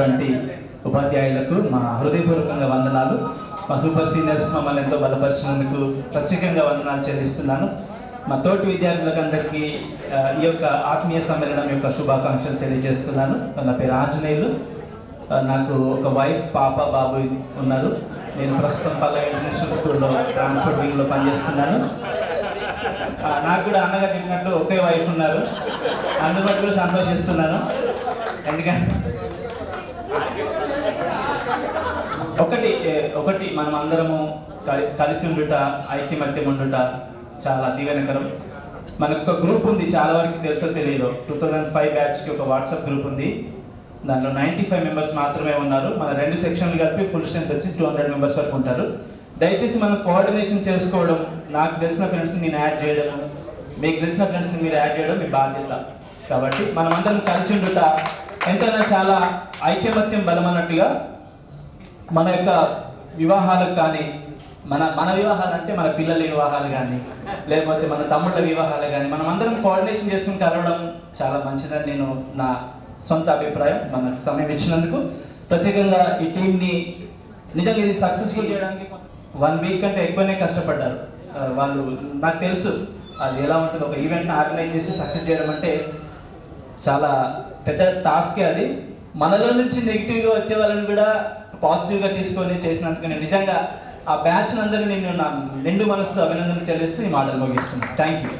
ఉన్నటువంటి ఉపాధ్యాయులకు మా హృదయపూర్వకంగా వందనాలు. మా సూపర్ సీనియర్స్ మమ్మల్ని ఎంతో బలపరిచినందుకు ప్రత్యేకంగా వందనాలు చెల్లిస్తున్నాను. మా తోటి విద్యార్థులకు అందరికీ ఈ యొక్క ఆత్మీయ సమ్మేళనం యొక్క శుభాకాంక్షలు తెలియజేస్తున్నాను. నా పేరు ఆంజనేయులు. నాకు ఒక వైఫ్ పాప బాబు ఉన్నారు. నేను ప్రస్తుతం పల్లవి ఇంటర్నేషనల్ స్కూల్లో ట్రాన్స్పోర్ట్ వింగ్లో పనిచేస్తున్నాను. నాకు కూడా అన్నగా చెప్పినట్టు ఒకే వైఫ్ ఉన్నారు. అందుబాటు కూడా సంతోషిస్తున్నాను. ఎందుకంటే ఒకటి ఒకటి మనం అందరము కలి- కలిసి ఉండుట ఐక్యమత్యం ఉండుట చాలా దీవెనకరం. మనకు ఒక గ్రూప్ ఉంది చాలా వరకు తెలుసో తెలియదు టూ థౌజండ్ ఫైవ్ బ్యాచ్కి ఒక వాట్సాప్ గ్రూప్ ఉంది. దాంట్లో నైంటీ ఫైవ్ మెంబర్స్ మాత్రమే ఉన్నారు. మన రెండు సెక్షన్లు కలిపి ఫుల్ స్ట్రెంత్ వచ్చి టూ హండ్రెడ్ మెంబర్స్ వరకు ఉంటారు. దయచేసి మనం కోఆర్డినేషన్ చేసుకోవడం నాకు తెలిసిన ఫ్రెండ్స్ నేను యాడ్ చేయడం మీకు తెలిసిన ఫ్రెండ్స్ మీరు యాడ్ చేయడం మీ బాధ్యత. కాబట్టి మనం అందరం కలిసి ఉండుట ఎంతైనా చాలా ఐక్యమత్యం బలమన్నట్టుగా మన యొక్క వివాహాలకు కానీ మన మన వివాహాలు అంటే మన పిల్లల వివాహాలు కానీ లేకపోతే మన తమ్ముళ్ళ వివాహాలు కానీ మనం అందరం కోఆర్డినేషన్ చేసుకుని కలవడం చాలా మంచిదని నేను నా సొంత అభిప్రాయం. మనకు సమయం ఇచ్చినందుకు ప్రత్యేకంగా ఈ టీంని నిజంగా ఇది సక్సెస్ఫుల్ చేయడానికి వన్ వీక్ కంటే ఎక్కువనే కష్టపడ్డారు. వాళ్ళు నాకు తెలుసు అది ఎలా ఉంటుంది. ఒక ఈవెంట్ని ఆర్గనైజ్ చేసి సక్సెస్ చేయడం అంటే చాలా పెద్ద టాస్కే అది. మనలో నుంచి నెగిటివ్గా వచ్చే వాళ్ళని కూడా పాజిటివ్గా తీసుకొని చేసినందుకు నేను నిజంగా ఆ బ్యాచ్ అందరూ నేను నా నిండు మనసు అభినందన చెల్లిస్తూ ఈ మాటలు ముగిస్తున్నాను. Thank you